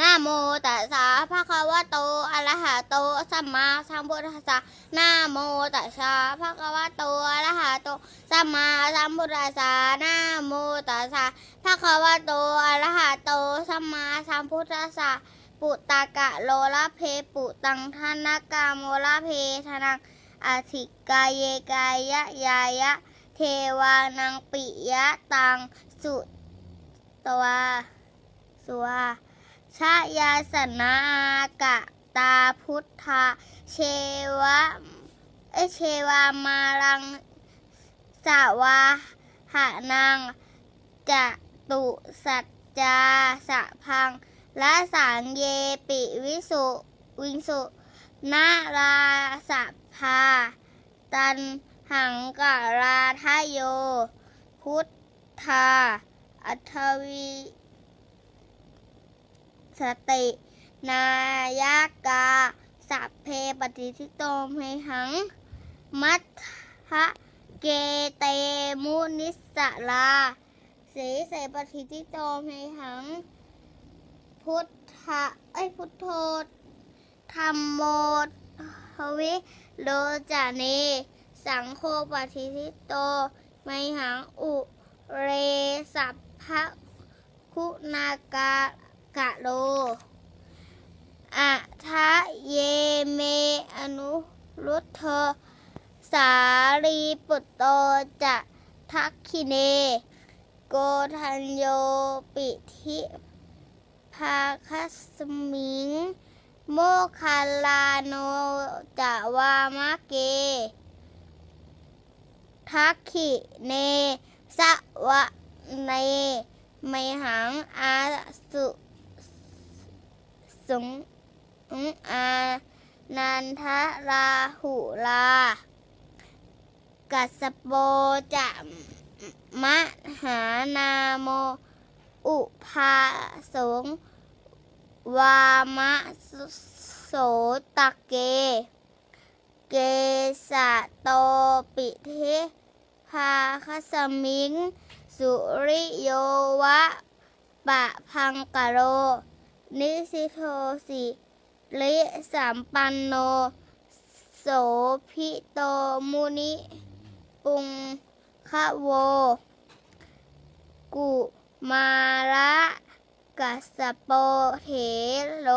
นะโมตัสสะภะคะวะโต อะระหะโต สัมมาสัมพุทธัสสะนะโมตัสสะภะคะวะโต อะระหะโต สัมมาสัมพุทธัสสะนะโมตัสสะภะคะวะโต อะระหะโต สัมมาสัมพุทธัสสะปุตตากะโลละเพปุตังทนกาโมละเพทนังอธิกายเยกายะยายะ เทวานังปิยะตังสุตวาสวา ชายาสนากะตาพุทธาเชวะเอเชวามารังสวาหานังจะตุสัจจาสะพังและสังเยปิวิสุวิงสุนาราสะพาตันหังกราทายโย พุทธาอัทวี สติ นายากา สัพเพปฏิทิโตมเหหัง มัทธะเกเตมุนิสลาสีเสปฏิทิโตมเหหัง พุทธะเอ้ยพุทโธธรรมโมทวิโลจาเนสังโฆปฏิทิโตไมหังอุเรสัพพะคุณากา กะโลอะทะเยเมอนุรุตเธสารีปุตโตจะทักคิเน โกทัญโยปิทิภาคัสมิง โมคาลาโนจะวามะเก ทักขิเนสะวะเนไมหังอาสุ สงอานันทราหุลา กัสโปจะมะหานาโม อุภาสงวามะโสตะเก เกสะโตปิเทภาคสมิง สุริโยวะปะพังกะโร นิสิโทสิลิสัมปันโน โสพิโตมุนิปุงคะโว กุมาระกัสโปเถโล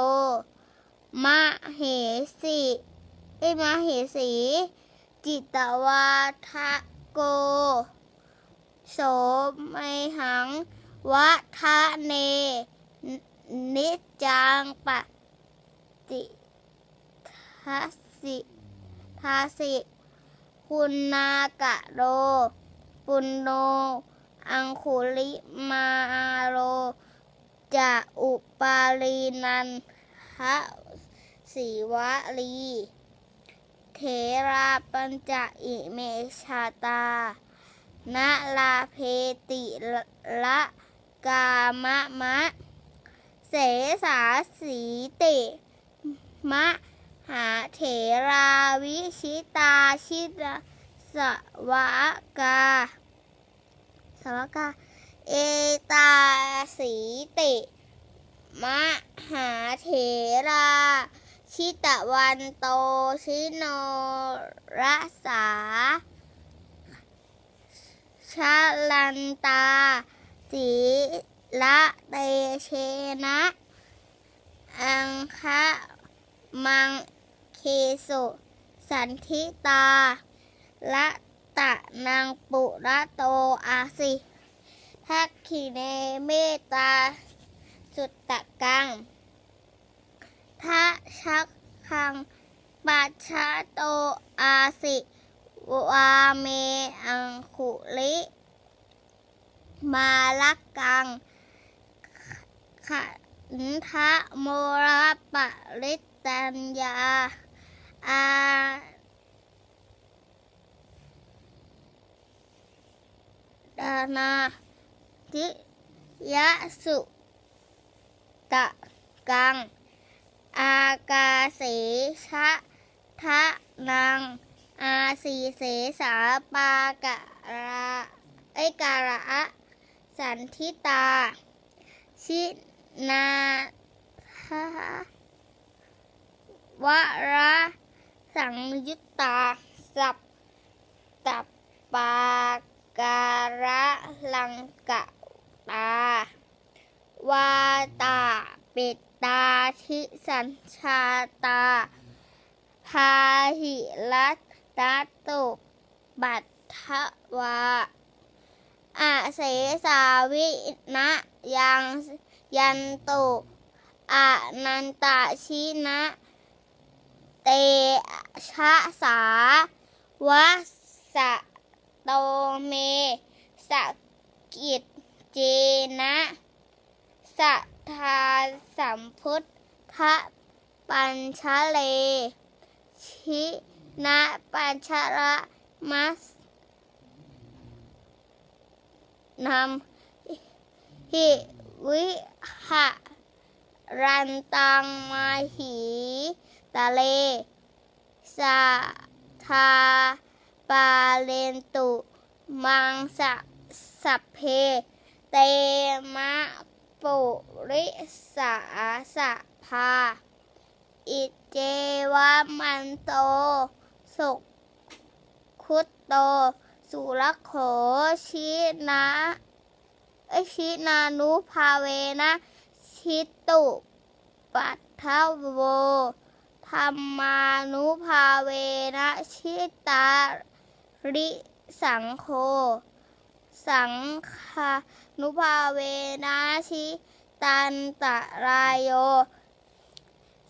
มะเหสิเอมะเหสี จิตวาทะโก โสไมหัง วัฒเน นิจจังปฏิทัสิทาสิคุณนากะโรปุณโน อังคุลิมาโรจะอุปาลีนันทะสีวะลี เทราปัญจอิเมชาตานะลาเพติละกามะมะ เสสาสีติมะหาเถราวิชิตาชิตสวากา สวากา เอตาสีติ มะหาเถรา ชิตวันโตชิโนรสสาชาลันตา สี ละเตเชนะ อังคะมังเคสุสันทิตา ละตะนางปุระโตอาสิทักขิเนเมตา สุตตะกังทะชักคังปัจชะโตอาสิวาเมอังคุลิ มาลักกัง ขันทะโมระปะริตัญญาอาดานาทิยะสุตะกัง อากาเสชะทะนัง อาสีเสสาปากะระไอการะสันทิตา ชิ นาทวระสังยุตตา สัพตับปาการะลังกะตาวาตาปิดตาทิสัญชาตา พาหิรัตตัตตุบัตถวาอาเสสาวินะยัง ยันตุอานันตชินะเตชะสาวะสะโตเมสกิจเจนะสัทธาสัมพุทธปัญชะเล ชินะปัญชระมัสนำหิ วิหะรันตังมาหีตะเลสาทาปาเลนตุมังสะสัพเพ เตมะปุริสาสะพา อิเจวะมันโต สุคุตโต สุรโขชินะ ชินานุภาเวนะชิตุปัททโวธรรมานุภาเวนะชิตาริสังโฆสังฆานุภาเวนะชิตันตรายโย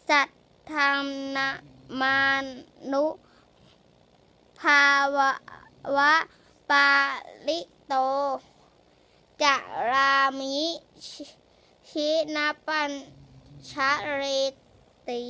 สัทธรรมนะมานุภาวะวะปาลิโต จารามิชินปัญชเรติ